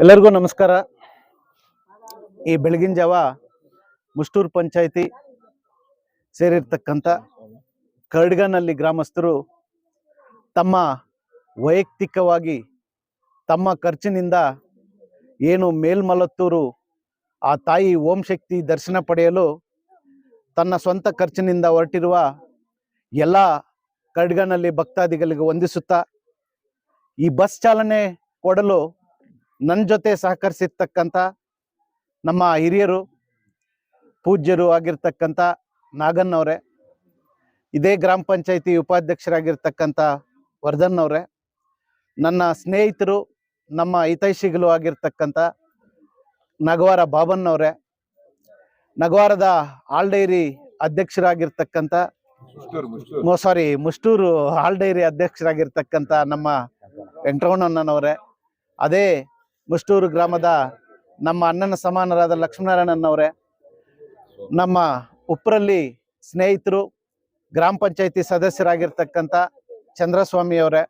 ಎಲ್ಲರಿಗೂ ನಮಸ್ಕಾರ. ಈ ಬೆಳಗಿನ ಜಾವ ಮುಷ್ಟೂರು ಪಂಚಾಯಿತಿ ಸೇರಿರ್ತಕ್ಕಂಥ ಕರ್ಡ್ಗನಲ್ಲಿ ಗ್ರಾಮಸ್ಥರು ತಮ್ಮ ವೈಯಕ್ತಿಕವಾಗಿ ತಮ್ಮ ಖರ್ಚಿನಿಂದ ಏನು ಮೇಲ್ಮಲತ್ತೂರು ಆ ತಾಯಿ ಓಂ ಶಕ್ತಿ ದರ್ಶನ ಪಡೆಯಲು ತನ್ನ ಸ್ವಂತ ಖರ್ಚಿನಿಂದ ಹೊರಟಿರುವ ಎಲ್ಲ ಕರ್ಡ್ಗನಲ್ಲಿ ಭಕ್ತಾದಿಗಳಿಗೆ ವಂದಿಸುತ್ತಾ ಈ ಬಸ್ ಚಾಲನೆ ಕೊಡಲು ನನ್ನ ಜೊತೆ ಸಹಕರಿಸಿರ್ತಕ್ಕಂಥ ನಮ್ಮ ಹಿರಿಯರು ಪೂಜ್ಯರು ಆಗಿರ್ತಕ್ಕಂಥ ನಾಗನ್ನವರೇ ಇದೇ ಗ್ರಾಮ ಪಂಚಾಯಿತಿ ಉಪಾಧ್ಯಕ್ಷರಾಗಿರ್ತಕ್ಕಂಥ ವರ್ಧನ್ ಅವರೇ ನನ್ನ ಸ್ನೇಹಿತರು ನಮ್ಮ ಹಿತೈಷಿಗಳು ಆಗಿರ್ತಕ್ಕಂಥ ನಗವಾರ ಬಾಬನ್ ಅವರೇ ನಗವಾರದ ಹಾಲ್ ಡೈರಿ ಅಧ್ಯಕ್ಷರಾಗಿರ್ತಕ್ಕಂಥ ಸಾರಿ ಮುಷ್ಟೂರು. ಹಾಲ್ ಡೈರಿ ಅಧ್ಯಕ್ಷರಾಗಿರ್ತಕ್ಕಂಥ ನಮ್ಮ ವೆಂಕಟರಮಣಣ್ಣನವರೇ ಅದೇ ಮುಷ್ಟೂರು ಗ್ರಾಮದ ನಮ್ಮ ಅಣ್ಣನ ಸಮಾನರಾದ ಲಕ್ಷ್ಮೀನಾರಾಯಣನವರೇ, ನಮ್ಮ ಉಪ್ಪರಲ್ಲಿ ಸ್ನೇಹಿತರು, ಗ್ರಾಮ ಪಂಚಾಯತಿ ಸದಸ್ಯರಾಗಿರ್ತಕ್ಕಂಥ ಚಂದ್ರಸ್ವಾಮಿ ಅವರೇ,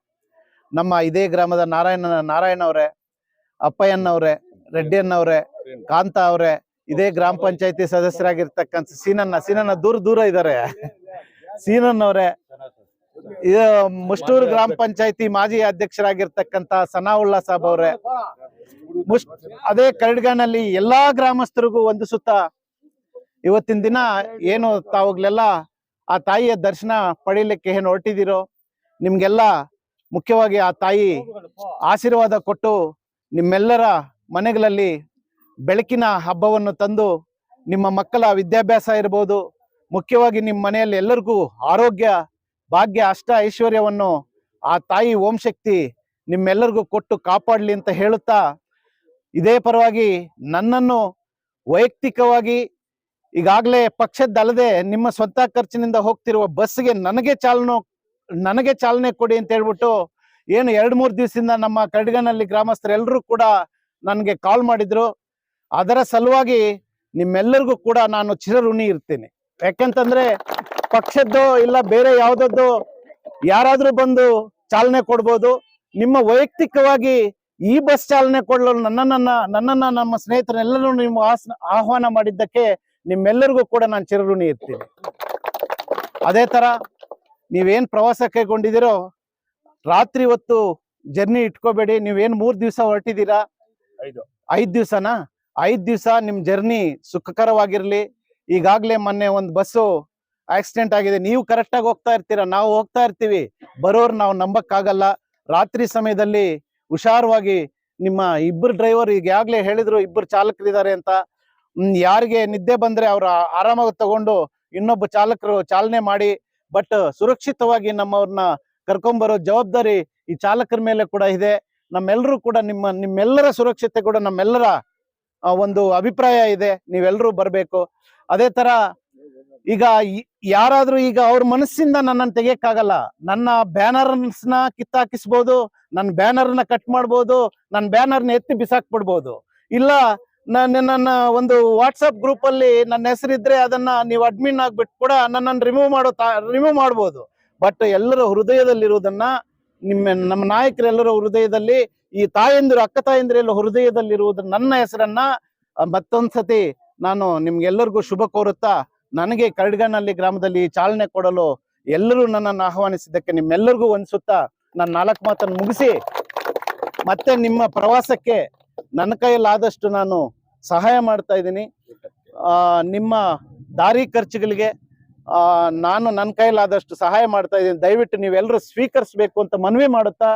ನಮ್ಮ ಇದೇ ಗ್ರಾಮದ ನಾರಾಯಣ ನಾರಾಯಣ ಅವರೇ ಅಪ್ಪಯ್ಯನವರೇ, ರೆಡ್ಡಿಯನ್ನವರೇ, ಕಾಂತ ಅವರೇ, ಇದೇ ಗ್ರಾಮ ಪಂಚಾಯತಿ ಸದಸ್ಯರಾಗಿರ್ತಕ್ಕಂಥ ಸೀನಣ್ಣ ಸೀನಣ್ಣ ದೂರ ದೂರ ಇದ್ದಾರೆ. ಇದು ಮುಷ್ಟೂರು ಗ್ರಾಮ ಪಂಚಾಯತಿ ಮಾಜಿ ಅಧ್ಯಕ್ಷರಾಗಿರ್ತಕ್ಕಂತ ಸನಾವುಲ್ಲಾ ಸಾಬ್ ಅವ್ರೆ ಅದೇ ಕರಡ್ಗಾನಲ್ಲಿ ಎಲ್ಲಾ ಗ್ರಾಮಸ್ಥರಿಗೂ ವಂದಿಸುತ್ತಾ ಇವತ್ತಿನ ದಿನ ಏನು ತಾವುಗಳೆಲ್ಲ ಆ ತಾಯಿಯ ದರ್ಶನ ಪಡೀಲಿಕ್ಕೆ ಏನು ಹೊರಟಿದ್ದೀರೋ, ನಿಮ್ಗೆಲ್ಲ ಮುಖ್ಯವಾಗಿ ಆ ತಾಯಿ ಆಶೀರ್ವಾದ ಕೊಟ್ಟು ನಿಮ್ಮೆಲ್ಲರ ಮನೆಗಳಲ್ಲಿ ಬೆಳಕಿನ ಹಬ್ಬವನ್ನು ತಂದು ನಿಮ್ಮ ಮಕ್ಕಳ ವಿದ್ಯಾಭ್ಯಾಸ ಇರ್ಬೋದು. ಮುಖ್ಯವಾಗಿ ನಿಮ್ಮ ಮನೆಯಲ್ಲಿ ಎಲ್ಲರಿಗೂ ಆರೋಗ್ಯ, ಭಾಗ್ಯ, ಅಷ್ಟ ಐಶ್ವರ್ಯವನ್ನು ಆ ತಾಯಿ ಓಂ ಶಕ್ತಿ ನಿಮ್ಮೆಲ್ಲರಿಗೂ ಕೊಟ್ಟು ಕಾಪಾಡ್ಲಿ ಅಂತ ಹೇಳುತ್ತಾ ಇದೇ ಪರವಾಗಿ ನನ್ನನ್ನು ವೈಯಕ್ತಿಕವಾಗಿ ಈಗಾಗಲೇ ಪಕ್ಷದ್ದಲ್ಲದೆ ನಿಮ್ಮ ಸ್ವಂತ ಖರ್ಚಿನಿಂದ ಹೋಗ್ತಿರುವ ಬಸ್ಗೆ ನನಗೆ ಚಾಲನೆ ನನಗೆ ಚಾಲನೆ ಕೊಡಿ ಅಂತ ಹೇಳ್ಬಿಟ್ಟು ಏನು ಎರಡು ಮೂರು ದಿವಸದಿಂದ ನಮ್ಮ ಕಡ್ಗನಲ್ಲಿ ಗ್ರಾಮಸ್ಥರೆಲ್ಲರೂ ಕೂಡ ನನಗೆ ಕಾಲ್ ಮಾಡಿದ್ರು. ಅದರ ಸಲುವಾಗಿ ನಿಮ್ಮೆಲ್ಲರಿಗೂ ಕೂಡ ನಾನು ಚಿರಋಣಿ ಇರ್ತೀನಿ. ಯಾಕೆಂತಂದ್ರೆ ಪಕ್ಷದ್ದು ಇಲ್ಲ ಬೇರೆ ಯಾವ್ದದ್ದು ಯಾರಾದ್ರೂ ಬಂದು ಚಾಲನೆ ಕೊಡ್ಬೋದು. ನಿಮ್ಮ ವೈಯಕ್ತಿಕವಾಗಿ ಈ ಬಸ್ ಚಾಲನೆ ಕೊಡಲು ನನ್ನನ್ನ ನನ್ನನ್ನ ನಮ್ಮ ಸ್ನೇಹಿತರೆಲ್ಲರೂ ನಿಮ್ಮ ಆಹ್ವಾನ ಮಾಡಿದ್ದಕ್ಕೆ ನಿಮ್ಮೆಲ್ಲರಿಗೂ ಕೂಡ ನಾನು ಚಿರಋಣಿ ಇರ್ತೀನಿ ಅದೇ ತರ ನೀವೇನ್ ಪ್ರವಾಸ ಕೈಗೊಂಡಿದ್ದೀರೋ ರಾತ್ರಿ ಹೊತ್ತು ಜರ್ನಿ ಇಟ್ಕೋಬೇಡಿ ನೀವೇನ್ ಮೂರ್ ದಿವಸ ಹೊರಟಿದ್ದೀರಾ? ಐದು. ಐದ್ ದಿವ್ಸನಾ? ಐದ್ ದಿವ್ಸ ನಿಮ್ ಜರ್ನಿ ಸುಖಕರವಾಗಿರ್ಲಿ. ಈಗಾಗ್ಲೇ ಮೊನ್ನೆ ಒಂದ್ ಬಸ್ಸು ಆಕ್ಸಿಡೆಂಟ್ ಆಗಿದೆ. ನೀವು ಕರೆಕ್ಟ್ ಆಗಿ ಹೋಗ್ತಾ ಇರ್ತೀರಾ? ನಾವು ಹೋಗ್ತಾ ಇರ್ತೀವಿ. ಬರೋರ್ ನಾವು ನಂಬಕ್ಕಾಗಲ್ಲ. ರಾತ್ರಿ ಸಮಯದಲ್ಲಿ ಹುಷಾರವಾಗಿ ನಿಮ್ಮ ಇಬ್ಬರು ಡ್ರೈವರ್ ಈಗಾಗಲೇ ಹೇಳಿದ್ರು ಇಬ್ಬರು ಚಾಲಕರಿದ್ದಾರೆ ಅಂತ ಯಾರಿಗೆ ನಿದ್ದೆ ಬಂದ್ರೆ ಅವ್ರ ಆರಾಮಾಗಿ ತಗೊಂಡು ಇನ್ನೊಬ್ಬ ಚಾಲಕರು ಚಾಲನೆ ಮಾಡಿ, ಬಟ್ ಸುರಕ್ಷಿತವಾಗಿ ನಮ್ಮವ್ರನ್ನ ಕರ್ಕೊಂಬರೋ ಜವಾಬ್ದಾರಿ ಈ ಚಾಲಕರ ಮೇಲೆ ಕೂಡ ಇದೆ. ನಮ್ಮೆಲ್ಲರೂ ಕೂಡ ನಿಮ್ಮ, ನಿಮ್ಮೆಲ್ಲರ ಸುರಕ್ಷತೆ ಕೂಡ ನಮ್ಮೆಲ್ಲರ ಒಂದು ಅಭಿಪ್ರಾಯ ಇದೆ. ನೀವೆಲ್ಲರೂ ಬರಬೇಕು. ಅದೇ ತರ ಈಗ ಯಾರಾದ್ರೂ ಈಗ ಅವ್ರ ಮನಸ್ಸಿಂದ ನನ್ನನ್ನು ತೆಗಿಯಕ್ಕಾಗಲ್ಲ. ನನ್ನ ಬ್ಯಾನರ್ಸ್ನ ಕಿತ್ತಾಕಿಸ್ಬೋದು ನನ್ನ ಬ್ಯಾನರ್ನ ಕಟ್ ಮಾಡ್ಬೋದು ನನ್ನ ಬ್ಯಾನರ್ನ ಎತ್ತಿ ಬಿಸಾಕ್ಬಿಡ್ಬೋದು. ಇಲ್ಲ ನಾನು ನನ್ನ ಒಂದು ವಾಟ್ಸಪ್ ಗ್ರೂಪ್ ಅಲ್ಲಿ ನನ್ನ ಹೆಸರಿದ್ರೆ ಅದನ್ನ ನೀವು ಅಡ್ಮಿನ್ ಆಗ್ಬಿಟ್ಟು ಕೂಡ ನನ್ನನ್ನು ರಿಮೂವ್ ಮಾಡೋ ರಿಮೂವ್ ಮಾಡ್ಬೋದು. ಬಟ್ ಎಲ್ಲರ ಹೃದಯದಲ್ಲಿರುವುದನ್ನ ನಿಮ್ಮ ನಮ್ಮ ನಾಯಕರೆಲ್ಲರ ಹೃದಯದಲ್ಲಿ, ಈ ತಾಯಂದಿರು, ಅಕ್ಕ ತಾಯಂದಿರೆಲ್ಲ ಹೃದಯದಲ್ಲಿರುವುದು ನನ್ನ ಹೆಸರನ್ನ, ಮತ್ತೊಂದ್ಸತಿ ನಾನು ನಿಮ್ಗೆಲ್ಲರಿಗೂ ಶುಭ ಕೋರುತ್ತಾ ನನಗೆ ಕರಡ್ಗನಹಳ್ಳಿ ಗ್ರಾಮದಲ್ಲಿ ಚಾಲನೆ ಕೊಡಲು ಎಲ್ಲರೂ ನನ್ನನ್ನು ಆಹ್ವಾನಿಸಿದ್ದಕ್ಕೆ ನಿಮ್ಮೆಲ್ಲರಿಗೂ ಒಂದು ಸುತ್ತ ನನ್ನ ನಾಲ್ಕು ಮಾತನ್ನು ಮುಗಿಸಿ, ಮತ್ತೆ ನಿಮ್ಮ ಪ್ರವಾಸಕ್ಕೆ ನನ್ನ ಕೈಯಲ್ಲಾದಷ್ಟು ನಾನು ಸಹಾಯ ಮಾಡ್ತಾ ಇದ್ದೀನಿ. ನಿಮ್ಮ ದಾರಿ ಖರ್ಚುಗಳಿಗೆ ನಾನು ನನ್ನ ಕೈಯಲ್ಲಾದಷ್ಟು ಸಹಾಯ ಮಾಡ್ತಾ ಇದ್ದೀನಿ. ದಯವಿಟ್ಟು ನೀವೆಲ್ಲರೂ ಸ್ವೀಕರಿಸಬೇಕು ಅಂತ ಮನವಿ ಮಾಡುತ್ತಾ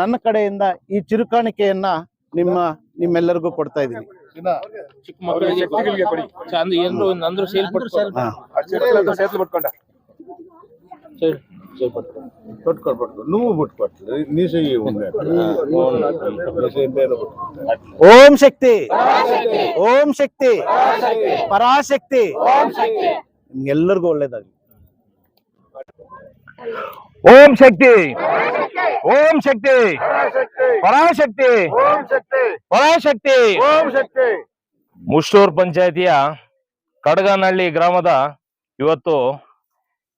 ನನ್ನ ಕಡೆಯಿಂದ ಈ ಚಿರುಕಾಣಿಕೆಯನ್ನು ನಿಮ್ಮ, ನಿಮ್ಮೆಲ್ಲರಿಗೂ ಕೊಡ್ತಾ ಇದ್ದೀನಿ. ದಿನ ಚಿಕ್ಕ ಮಕ್ಕಳಿಗೆ ಚಂದ ಏನ್ರು ನಂದ್ರು ಸೇಲ್ ಓಂ ಶಕ್ತಿ. ಓಂ ಶಕ್ತಿ. ಪರಾಶಕ್ತಿ. ಎಲ್ಲರಿಗೂ ಒಳ್ಳೇದಾಗಲಿ. ಓಂ ಶಕ್ತಿ. ಓಂ ಶಕ್ತಿ. ಪರಾಶಕ್ತಿ. ಪರಾಶಕ್ತಿ. ಮುಷ್ಟೂರ್ ಪಂಚಾಯತಿಯ ಕಡಗನಹಳ್ಳಿ ಗ್ರಾಮದ ಇವತ್ತು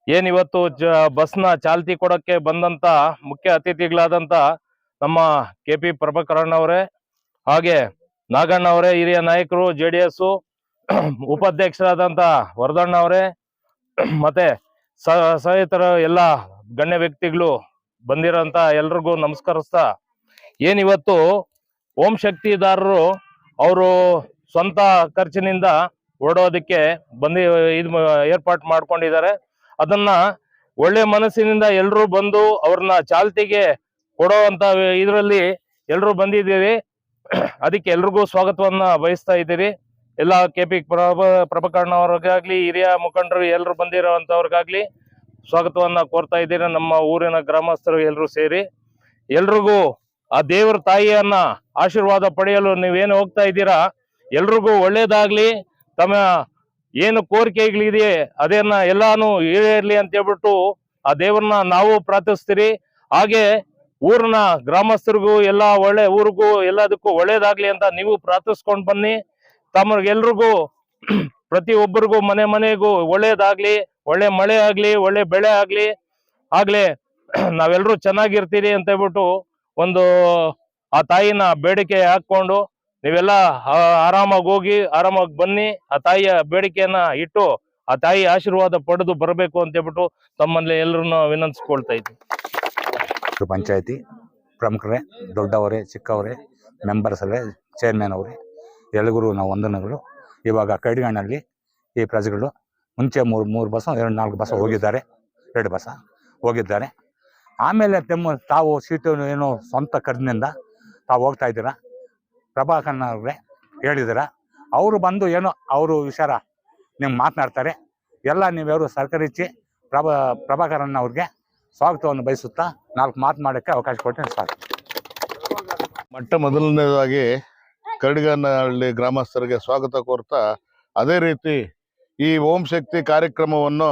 ಏನಿವತ್ತು ಬಸ್ನ ಚಾಲ್ತಿ ಕೊಡಕ್ಕೆ ಬಂದಂತ ಮುಖ್ಯ ಅತಿಥಿಗಳಾದಂತ ನಮ್ಮ ಕೆ ಪಿ ಪ್ರಭಾಕರಣ್ಣ ಅವರೇ ಹಾಗೆ ನಾಗಣ್ಣ ಅವರೇ ಹಿರಿಯ ನಾಯಕರು ಜೆ ಡಿ ಎಸ್ ಉಪಾಧ್ಯಕ್ಷರಾದಂತ ವರದಣ್ಣ ಅವರೇ ಮತ್ತೆ ಸಹಿತರ ಎಲ್ಲ ಗಣ್ಯ ವ್ಯಕ್ತಿಗಳು ಬಂದಿರೋಂತ ಎಲ್ರಿಗೂ ನಮಸ್ಕರಿಸ್ತಾ ಏನಿವತ್ತು ಓಂ ಶಕ್ತಿದಾರರು ಅವರು ಸ್ವಂತ ಖರ್ಚಿನಿಂದ ಓಡೋದಕ್ಕೆ ಬಂದಿ, ಇದು ಏರ್ಪಾಟ್ ಮಾಡ್ಕೊಂಡಿದ್ದಾರೆ. ಅದನ್ನ ಒಳ್ಳೆ ಮನಸ್ಸಿನಿಂದ ಎಲ್ಲರೂ ಬಂದು ಅವ್ರನ್ನ ಚಾಲ್ತಿಗೆ ಕೊಡುವಂತ ಇದರಲ್ಲಿ ಎಲ್ಲರೂ ಬಂದಿದ್ದೀರಿ. ಅದಕ್ಕೆ ಎಲ್ರಿಗೂ ಸ್ವಾಗತವನ್ನ ಬಯಸ್ತಾ ಇದ್ದೀರಿ. ಎಲ್ಲ ಕೆ ಪಿ ಪ್ರಭ, ಪ್ರಭಾಕರ್ಣ ಅವ್ರಿಗಾಗ್ಲಿ, ಹಿರಿಯ ಮುಖಂಡರು ಎಲ್ಲರೂ ಬಂದಿರೋಂಥವ್ರಿಗಾಗ್ಲಿ ಸ್ವಾಗತವನ್ನ ಕೋರ್ತಾ ಇದ್ದೀರಿ ನಮ್ಮ ಊರಿನ ಗ್ರಾಮಸ್ಥರು ಎಲ್ಲರೂ ಸೇರಿ. ಎಲ್ರಿಗೂ ಆ ದೇವರ ತಾಯಿಯನ್ನ ಆಶೀರ್ವಾದ ಪಡೆಯಲು ನೀವೇನು ಹೋಗ್ತಾ ಇದ್ದೀರಾ? ಎಲ್ರಿಗೂ ಒಳ್ಳೇದಾಗ್ಲಿ. ತಮ್ಮ ಏನು ಕೋರಿಕೆಗಳಿದೆಯೇ ಅದನ್ನ ಎಲ್ಲಾನು ಈಡೇರ್ಲಿ ಅಂತ ಹೇಳ್ಬಿಟ್ಟು ಆ ದೇವ್ರನ್ನ ನಾವು ಪ್ರಾರ್ಥಿಸ್ತೀರಿ. ಹಾಗೆ ಊರಿನ ಗ್ರಾಮಸ್ಥರಿಗೂ, ಎಲ್ಲ ಒಳ್ಳೆ ಊರಿಗೂ ಎಲ್ಲದಕ್ಕೂ ಒಳ್ಳೇದಾಗ್ಲಿ ಅಂತ ನೀವು ಪ್ರಾರ್ಥಿಸ್ಕೊಂಡ್ ಬನ್ನಿ. ತಮಗೆಲ್ರಿಗೂ ಪ್ರತಿ ಒಬ್ಬರಿಗೂ ಮನೆ ಮನೆಗೂ ಒಳ್ಳೇದಾಗ್ಲಿ, ಒಳ್ಳೆ ಮಳೆ ಆಗ್ಲಿ, ಒಳ್ಳೆ ಬೆಳೆ ಆಗ್ಲಿ ಆಗ್ಲಿ ನಾವೆಲ್ಲರೂ ಚೆನ್ನಾಗಿರ್ತೀರಿ ಅಂತ ಹೇಳ್ಬಿಟ್ಟು ಒಂದು, ಆ ತಾಯಿನ ಬೇಡಿಕೆ ಹಾಕೊಂಡು ನೀವೆಲ್ಲ ಆರಾಮಾಗಿ ಹೋಗಿ, ಆರಾಮಾಗಿ ಬನ್ನಿ, ಆ ತಾಯಿಯ ಬೇಡಿಕೆಯನ್ನ ಇಟ್ಟು, ಆ ತಾಯಿ ಆಶೀರ್ವಾದ ಪಡೆದು ಬರಬೇಕು ಅಂತ ಹೇಳ್ಬಿಟ್ಟು ತಮ್ಮಲ್ಲಿ ಎಲ್ಲರನ್ನ ವಿನಂತಿಸ್ಕೊಳ್ತಾ ಇದ್ದೀನಿ. ಪಂಚಾಯತಿ ಪ್ರಮುಖರೇ, ದೊಡ್ಡವರೇ, ಚಿಕ್ಕವರೇ ಮೆಂಬರ್ಸ್ ಅಲ್ಲೇ ಚೇರ್ಮನ್ ಅವರೇ, ಎಲ್ರಿಗೂ ನಾವು ವಂದನೆಗಳು. ಇವಾಗ ಕೈಡ್ಗಣ್ಣಲ್ಲಿ ಈ ಪ್ರಜೆಗಳು ಮುಂಚೆ ಮೂರು ಮೂರು ಬಸ್ಸು ಎರಡು ನಾಲ್ಕು ಬಸ್ ಹೋಗಿದ್ದಾರೆ. ಎರಡು ಬಸ್ ಹೋಗಿದ್ದಾರೆ. ಆಮೇಲೆ ತೆಮ್ಮ ತಾವು ಸೀಟು ಏನು ಸ್ವಂತ ಖರ್ಚಿನಿಂದ ತಾವು ಹೋಗ್ತಾ ಇದ್ದೀರಾ? ಪ್ರಭಾಕರನ್ ಅವರೇ ಹೇಳಿದ್ದೀರ? ಅವರು ಬಂದು ಏನೋ ಅವರು ವಿಚಾರ ನಿಮ್ಗೆ ಮಾತನಾಡ್ತಾರೆ. ಎಲ್ಲ ನೀವ್ಯಾರು ಸಹಕರಿಸಿ ಪ್ರಭಾ ಪ್ರಭಾಕರನ್ ಅವ್ರಿಗೆ ಸ್ವಾಗತವನ್ನು ಬಯಸುತ್ತಾ ನಾಲ್ಕು ಮಾತು ಮಾಡೋಕ್ಕೆ ಅವಕಾಶ ಕೊಟ್ಟು ಸ್ವಾಗತ ಮೊಟ್ಟ ಮೊದಲನೇದಾಗಿ ಕರಡಿಗನಹಳ್ಳಿ ಗ್ರಾಮಸ್ಥರಿಗೆ ಸ್ವಾಗತ ಕೋರ್ತಾ ಅದೇ ರೀತಿ ಈ ಓಂ ಶಕ್ತಿ ಕಾರ್ಯಕ್ರಮವನ್ನು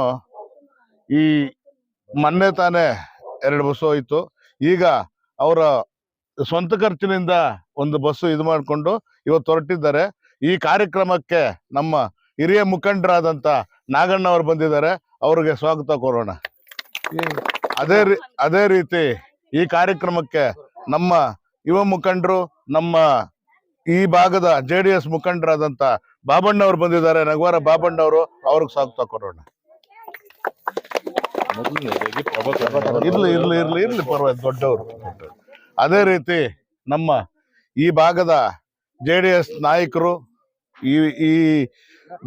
ಈ ಮೊನ್ನೆ ತಾನೇ ಎರಡು ಬಸ್ಸು ಹೋಯ್ತು. ಈಗ ಅವರ ಸ್ವಂತ ಖರ್ಚಿನಿಂದ ಒಂದು ಬಸ್ಸು ಇದು ಮಾಡಿಕೊಂಡು ಇವತ್ತು ಹೊರಟಿದ್ದಾರೆ. ಈ ಕಾರ್ಯಕ್ರಮಕ್ಕೆ ನಮ್ಮ ಹಿರಿಯ ಮುಖಂಡರಾದಂತ ನಾಗಣ್ಣ ಅವರು ಬಂದಿದ್ದಾರೆ. ಅವ್ರಿಗೆ ಸ್ವಾಗತ ಕೋರೋಣ. ಅದೇ ಅದೇ ರೀತಿ ಈ ಕಾರ್ಯಕ್ರಮಕ್ಕೆ ನಮ್ಮ ಯುವ ಮುಖಂಡರು, ನಮ್ಮ ಈ ಭಾಗದ ಜೆ ಡಿ ಎಸ್ ಮುಖಂಡರಾದಂತ ಬಾಬಣ್ಣ ಅವರು ಬಂದಿದ್ದಾರೆ. ನಗವಾರ ಬಾಬಣ್ಣ ಅವರು ಅವ್ರಿಗೆ ಸ್ವಾಗತ ಕೊಡೋಣ ಇರ್ಲಿ ಇರ್ಲಿ ಇರ್ಲಿ ಇರ್ಲಿ ಪರವಾಗಿ ದೊಡ್ಡವರು. ಅದೇ ರೀತಿ ನಮ್ಮ ಈ ಭಾಗದ ಜೆ ಡಿ ಎಸ್ ನಾಯಕರು ಈ ಈ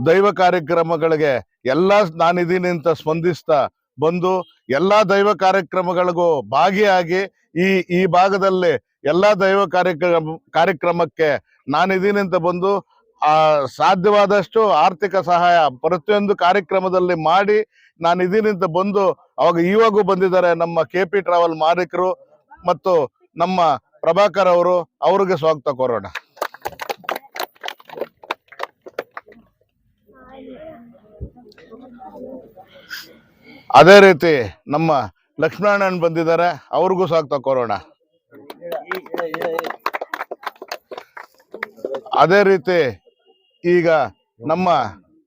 ದೈವ ಕಾರ್ಯಕ್ರಮಗಳಿಗೆ ಎಲ್ಲಾ ನಾನಿದ್ದೀನಿ ಅಂತ ಸ್ಪಂದಿಸ್ತಾ ಬಂದು ಎಲ್ಲಾ ದೈವ ಕಾರ್ಯಕ್ರಮಗಳಿಗೂ ಭಾಗಿಯಾಗಿ ಈ ಈ ಭಾಗದಲ್ಲಿ ಎಲ್ಲಾ ದೈವ ಕಾರ್ಯಕ್ರಮ, ಕಾರ್ಯಕ್ರಮಕ್ಕೆ ನಾನಿದ್ದೀನಿ ಅಂತ ಬಂದು, ಆ, ಸಾಧ್ಯವಾದಷ್ಟು ಆರ್ಥಿಕ ಸಹಾಯ ಪ್ರತಿಯೊಂದು ಕಾರ್ಯಕ್ರಮದಲ್ಲಿ ಮಾಡಿ ನಾನು ಅಂತ ಬಂದು ಅವಾಗ ಇವಾಗೂ ಬಂದಿದ್ದಾರೆ ನಮ್ಮ ಕೆ ಪಿ ಟ್ರಾವೆಲ್ ಮಾಲೀಕರು ಮತ್ತು ನಮ್ಮ ಪ್ರಭಾಕರ್ ಅವರು, ಅವ್ರಿಗೆ ಸ್ವಾಗತ ಕೋರೋಣ. ಅದೇ ರೀತಿ ನಮ್ಮ ಲಕ್ಷ್ಮಣನ್ ಬಂದಿದ್ದಾರೆ, ಅವ್ರಿಗೂ ಸ್ವಾಗತ ಕೋರೋಣ. ಅದೇ ರೀತಿ ಈಗ ನಮ್ಮ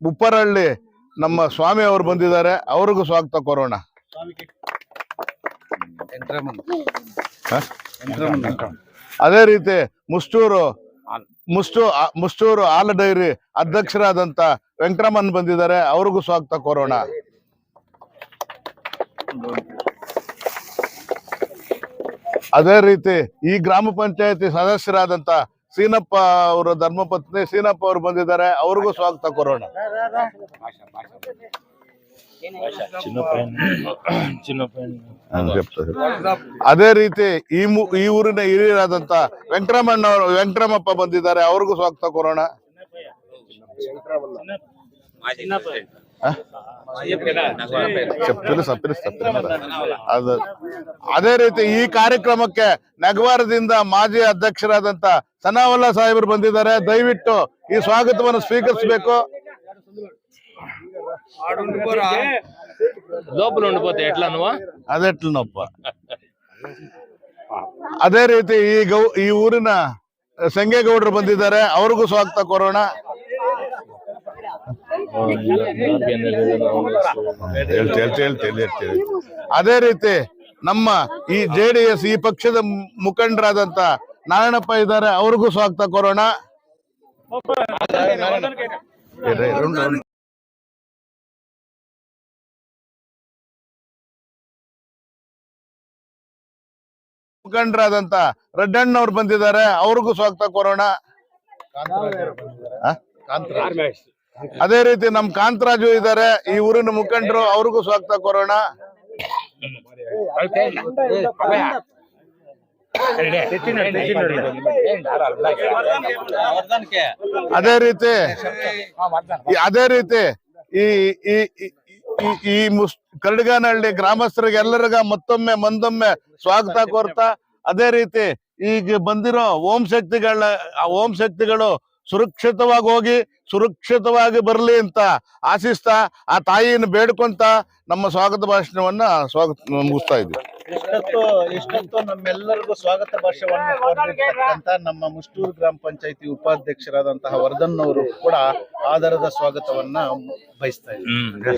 ಉಪ್ಪರಹಳ್ಳಿ ನಮ್ಮ ಸ್ವಾಮಿ ಅವರು ಬಂದಿದ್ದಾರೆ, ಅವ್ರಿಗೂ ಸ್ವಾಗತ ಕೋರೋಣ? ಅದೇ ರೀತಿ ಮುಷ್ಟೂರು ಮುಷ್ಟು ಮುಷ್ಟೂರು ಆಲ್ ಡೈರಿ ಅಧ್ಯಕ್ಷರಾದಂತ ವೆಂಕಟರಮನ್ ಬಂದಿದ್ದಾರೆ, ಅವ್ರಿಗೂ ಸ್ವಾಗತ ಕೋರೋಣ ಅದೇ ರೀತಿ ಈ ಗ್ರಾಮ ಪಂಚಾಯತಿ ಸದಸ್ಯರಾದಂತ ಸೀನಪ್ಪ ಅವರ ಧರ್ಮಪತ್ನಿ ಸೀನಪ್ಪ ಅವರು ಬಂದಿದ್ದಾರೆ, ಅವ್ರಿಗೂ ಸ್ವಾಗತ ಕೊರೋಣ ಅದೇ ರೀತಿ ಈ ಈ ಊರಿನ ಹಿರಿಯರಾದಂತ ವೆಂಕಟರಮಣ್ಣ ಅವರು, ವೆಂಕಟರಮಪ್ಪ ಬಂದಿದ್ದಾರೆ, ಅವ್ರಿಗೂ ಸ್ವಾಗತ ಕೋರೋಣ ಅದೇ ರೀತಿ ಈ ಕಾರ್ಯಕ್ರಮಕ್ಕೆ ನಗವಾರದಿಂದ ಮಾಜಿ ಅಧ್ಯಕ್ಷರಾದಂತ ಸನಾವಲ್ಲಾ ಸಾಹೇಬರು ಬಂದಿದ್ದಾರೆ. ದಯವಿಟ್ಟು ಈ ಸ್ವಾಗತವನ್ನು ಸ್ವೀಕರಿಸಬೇಕು. ಅದೇ ರೀತಿ ಈ ಗೌ ಈ ಊರಿನ ಸಂಗೇಗೌಡರು ಬಂದಿದ್ದಾರೆ. ಅವ್ರಿಗೂ ಸ್ವಾಗತ ಕೊರೋಣ. ಹೇಳ್ತಿ ಹೇಳ್ತಿ ಅದೇ ರೀತಿ ನಮ್ಮ ಈ ಜೆ ಡಿ ಎಸ್ ಈ ಪಕ್ಷದ ಮುಖಂಡರಾದಂತ ನಾರಾಯಣಪ್ಪ ಇದ್ದಾರೆ ಅವ್ರಿಗೂ ಸ್ವಾಗತ ಕೋರೋಣ. ಮುಖಂಡರಾದಂತ ರೆಡ್ಡಣ್ಣ ಅವ್ರು ಬಂದಿದ್ದಾರೆ ಅವ್ರಿಗೂ ಸ್ವಾಗತ ಕೋರೋಣ? ಅದೇ ರೀತಿ ನಮ್ ಕಾಂತರಾಜು ಇದ್ದಾರೆ, ಈ ಊರಿನ ಮುಖಂಡರು, ಅವ್ರಿಗೂ ಸ್ವಾಗತ ಕೊರೋಣ ಅದೇ ರೀತಿ ಅದೇ ರೀತಿ, ಈ ಈ ಈ- ಈ- ಈ ಮುಸ್ ಕರಡಿಗಾನಹಳ್ಳಿ ಗ್ರಾಮಸ್ಥರಿಗೆ ಎಲ್ಲರಿಗ ಮತ್ತೊಮ್ಮೆ ಮಂದೊಮ್ಮೆ ಸ್ವಾಗತ ಕೋರ್ತಾ, ಅದೇ ರೀತಿ, ಈಗ ಬಂದಿರೋ ಓಂ ಶಕ್ತಿಗಳ ಓಂ ಶಕ್ತಿಗಳು ಸುರಕ್ಷಿತವಾಗಿ ಹೋಗಿ ಸುರಕ್ಷಿತವಾಗಿ ಬರಲಿ ಅಂತ ಆಶಿಸ್ತಾ ಆ ತಾಯಿಯನ್ನು ಬೇಡ್ಕೊಂತ ನಮ್ಮ ಸ್ವಾಗತ ಭಾಷಣವನ್ನ ಸ್ವಾಗತ ಮುಗಿಸ್ತಾ ಇದ್ದೀವಿ ನಮ್ಮೆಲ್ಲರಿಗೂ ಸ್ವಾಗತ ಭಾಷಣವನ್ನು ನಮ್ಮ ಮುಷ್ಟೂರು ಗ್ರಾಮ ಪಂಚಾಯತಿ ಉಪಾಧ್ಯಕ್ಷರಾದಂತಹ ವರ್ಧನ್ ಅವರು ಕೂಡ ಆಧಾರದ ಸ್ವಾಗತವನ್ನ ಬಯಸ್ತಾ ಇದ್ದಾರೆ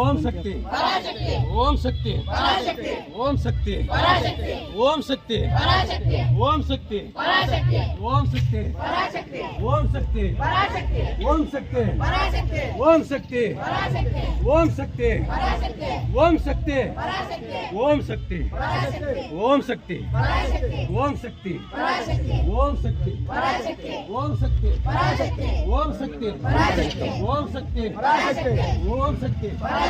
ಓಂ ಶಕ್ತಿ ಓಂ ಶಕ್ತಿ ಓಂ ಶಕ್ತಿ ಓಂ ಶಕ್ತಿ ಓಂ ಶಕ್ತಿ ಓಂ ಶಕ್ತಿ ಓಂ ಶಕ್ತಿ ಓಂ ಶಕ್ತಿ ಓಂ ಶಕ್ತಿ ಓಂ ಶಕ್ತಿ ಓಂ ಶಕ್ತಿ ಓಂ ಶಕ್ತಿ ಓಂ ಶಕ್ತಿ ಓಂ ಶಕ್ತಿ ಓಂ ಶಕ್ತಿ ಓಂ ಓಂ ಶಕ್ತಿ ಓಂ ಶಕ್ತಿ ಓಂ ಶಕ್ತಿ ಓಂ ಶಕ್ತಿ ಓಂ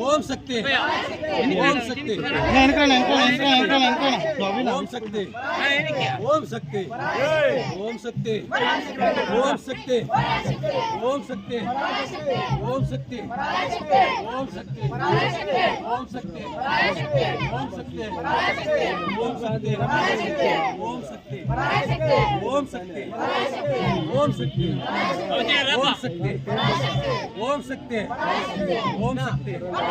ಶಕ್ತಿ ಓಂ ಶಕ್ತಿ ಓಂ ಶಕ್ತಿ ಓಂ ಶಕ್ತಿ ಓಂ ಶಕ್ತಿ ಓಂ ಶಕ್ತಿ ಓಂ ಶಕ್ತಿ ಓಂ ಶಕ್ತಿ ಓಂ ಶಕ್ತಿ ಓಂ ಶಕ್ತಿ ಓಂ ಶಕ್ತಿ ಓಂ ಶಕ್ತಿ ಓಂ ಶಕ್ತಿ ಓಂ ಶಕ್ತಿ ಓಂ ಶಕ್ತಿ ಓಂ ಶಕ್ತಿ ಓಂ ಶಕ್ತಿ ಓಂ ಶಕ್ತಿ ಓಂ